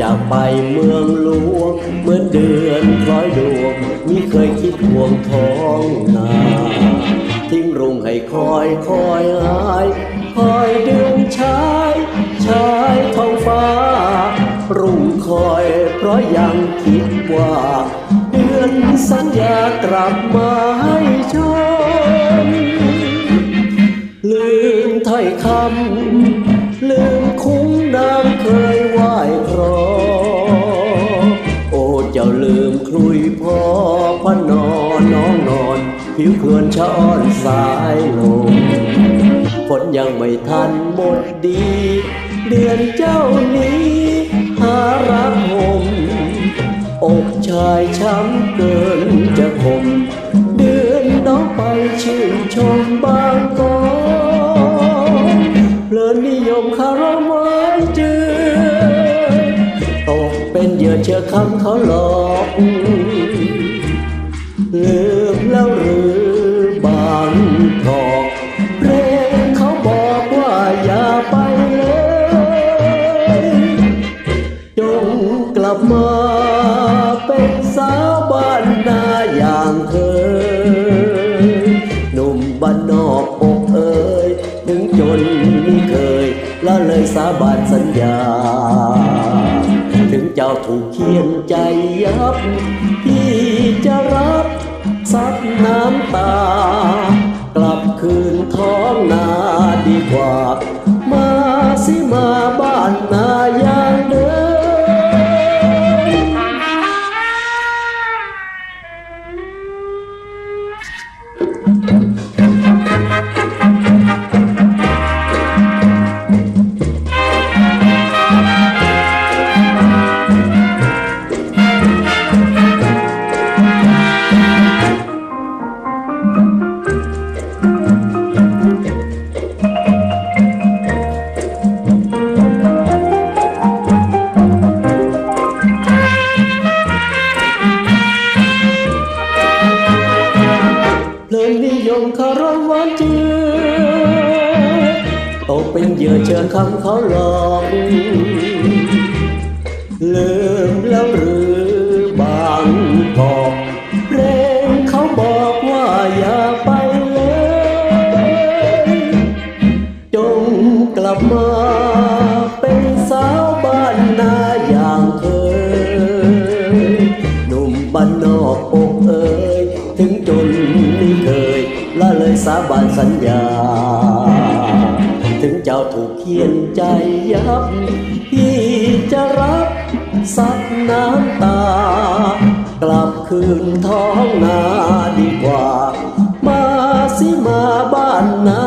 จะไปเมืองหลวงเมื่อเดือนคล้อยดวงมิเคยคิดห่วงท้องนาทิ้งรุงให้คอยคอยหายคอยดึงชายชายท้องฟ้า รุ่งคอยเพราะยังคิดว่า เดือนสัญญากลับมาให้ชมลืมถ้อยคำ พ่อพระนอนน้องนอนผิวครวนช้อนสายลมฝนยังไม่ทันหมดดี เดือนเจ้านี้ หารักหมอกชายช้ำเกินจะคม เดือนน้องไปชื่นชมบางกอกเพลินนิยมคารมไว้เจือตกเป็นเหยื่อเชื่อคำเขาหลอกางกอกเพลงเขาบอกว่าอย่าไปเลยจงกลับมาเป็นสาวบ้านนาอย่างเคยหนุ่มบ้านนอกอกเอ่ยถึงจนไม่เคยละเลยสาบานสัญญา ถึงเจ้าถูกเคียนใจยับพี่จะรับซับน้ำตา ว่า เลินนิยมคารวะเจือตกเป็นเหยื่อเชิญคำเขาหลอกลืมแล้วหรือบางกอกเพลงเขาบอกว่าอย่าไปเลย จงกลับมาเป็นสาวบ้านนาอย่างเคยหนุ่มบ้านนอกอกเอ่ย บานสัญญา ถึงเจ้าถูกเขียนใจยับ พี่จะรับซักน้ำตา กลับคืนท้องนาดีกว่า มาสิมาบ้านนา